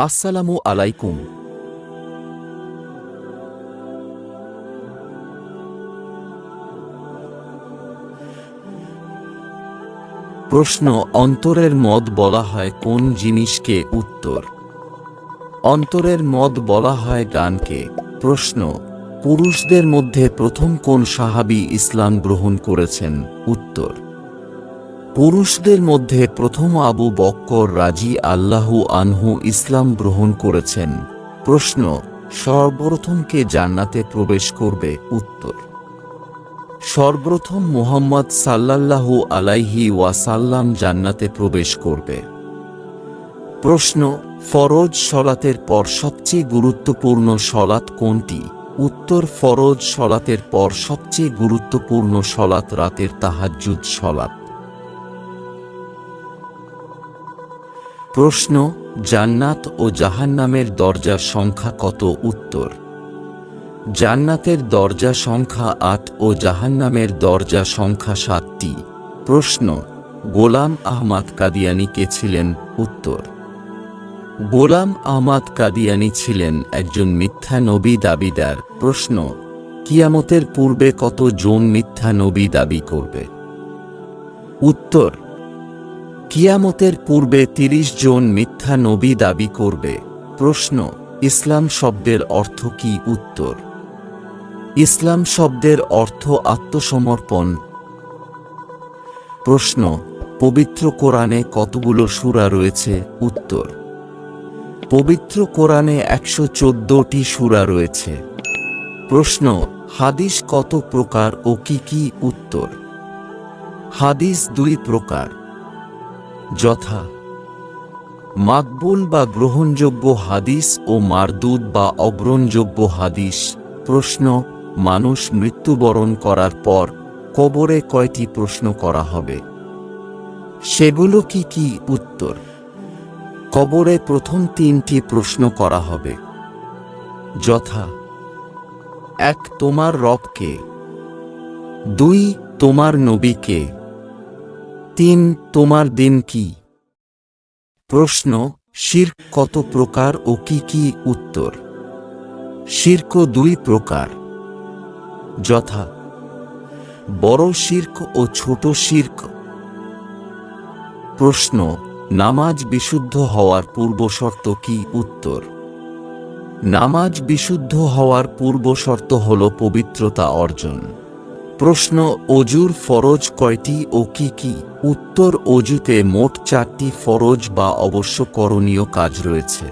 আসসালামু আলাইকুম। প্রশ্ন অন্তরের মদ বলা হয় কোন জিনিসকে উত্তর? অন্তরের মদ বলা হয় গানকে। প্রশ্ন, পুরুষদের মধ্যে প্রথম কোন সাহাবী ইসলাম গ্রহণ করেছেন? উত্তর পুরুষদের মধ্যে প্রথম আবু বক্কর রাজি আল্লাহু আনহু ইসলাম গ্রহণ করেছেন। প্রশ্ন, সর্বপ্রথম কে জান্নাতে প্রবেশ করবে? উত্তর, সর্বপ্রথম মুহাম্মদ সাল্লাল্লাহু আলাইহি ওয়াসাল্লাম জান্নাতে প্রবেশ করবে। প্রশ্ন, ফরজ সলাতের পর সবচেয়ে গুরুত্বপূর্ণ সলাত কোনটি? উত্তর, ফরজ সলাতের পর সবচেয়ে গুরুত্বপূর্ণ সলাত রাতের তাহাজ্জুদ সলাত প্রশ্ন, জান্নাত ও জাহান্নামের দরজার সংখ্যা কত উত্তর? জান্নাতের দরজা সংখ্যা আট ও জাহান্নামের দরজা সংখ্যা সাতটি। প্রশ্ন, গোলাম আহমাদ কাদিয়ানি কে ছিলেন? উত্তর, গোলাম আহমাদ কাদিয়ানি ছিলেন একজন মিথ্যা নবী দাবিদার। প্রশ্ন, কিয়ামতের পূর্বে কত জন মিথ্যা নবী দাবি করবে? উত্তর কিয়ামতের পূর্বে তিরিশ জন মিথ্যা নবী দাবি করবে। প্রশ্ন, ইসলাম শব্দের অর্থ কি? উত্তর, ইসলাম শব্দের অর্থ আত্মসমর্পণ। প্রশ্ন, পবিত্র কোরআনে কতগুলো সূরা রয়েছে? উত্তর, পবিত্র কোরআনে একশো চোদ্দটি সূরা রয়েছে। প্রশ্ন, হাদিস কত প্রকার ও কি কি? উত্তর, হাদিস দুই প্রকার। যথা। মাকবুল বা গ্রহণযোগ্য হাদিস ও মারদুদ বা অগ্রহণযোগ্য হাদিস। প্রশ্ন, মানুষ মৃত্যুবরণ করার পর কবরে কয়টি প্রশ্ন করা হবে? সেগুলো কি কি? উত্তর, কবরে প্রথম তিনটি প্রশ্ন করা হবে। যথা, এক তোমার রবকে, দুই তোমার নবীকে তিন তোমার দিন কি? প্রশ্ন, শির্ক কত প্রকার ও কি কি উত্তর? শির্ক দুই প্রকার। যথা, বড় শির্ক ও ছোট শির্ক। প্রশ্ন, নামাজ বিশুদ্ধ হওয়ার পূর্বশর্ত কি উত্তর? নামাজ বিশুদ্ধ হওয়ার পূর্বশর্ত হল পবিত্রতা অর্জন। প্রশ্ন, অজুর ফরজ কয়টি ও কি কি? উত্তর, অজুতে মোট চারটি ফরজ বা অবশ্য করণীয় কাজ রয়েছে।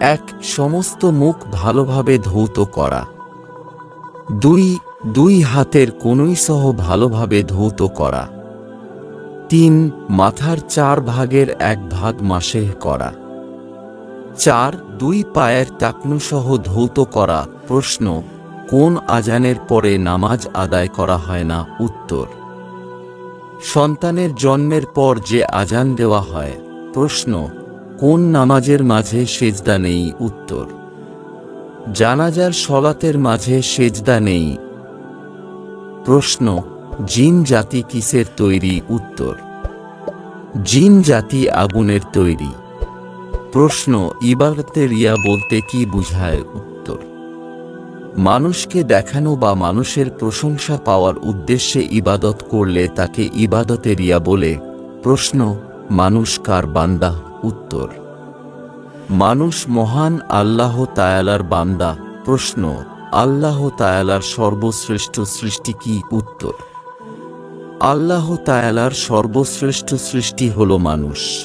এক, সমস্ত মুখ ভালোভাবে ধৌত করা। দুই দুই হাতের কনুই সহ ভালোভাবে ধৌত করা। তিন, মাথার চার ভাগের এক ভাগ মাসে করা। চার, দুই পায়ের টাকনুসহ ধৌত করা। প্রশ্ন কোন আজানের পরে নামাজ আদায় করা হয় না উত্তর। সন্তানের জন্মের পর যে আজান দেওয়া হয়। প্রশ্ন, কোন নামাজের মাঝে সেজদা নেই? উত্তর, জানাজার সলাতের মাঝে সেজদা নেই। প্রশ্ন, জিন জাতি কিসের তৈরি? উত্তর, জিন জাতি আগুনের তৈরি। প্রশ্ন ইবাদতে রিয়া বলতে কি বুঝায়? মানুষকে দেখানো বা মানুষের প্রশংসা পাওয়ার উদ্দেশ্যে ইবাদত করলে তাকে ইবাদতে রিয়া বলে। প্রশ্ন, মানুষ কার বান্দা? উত্তর, মানুষ মহান আল্লাহ তায়ালার বান্দা। প্রশ্ন, আল্লাহ তায়ালার সর্বশ্রেষ্ঠ সৃষ্টি কি? উত্তর, আল্লাহ তায়ালার সর্বশ্রেষ্ঠ সৃষ্টি হল মানুষ।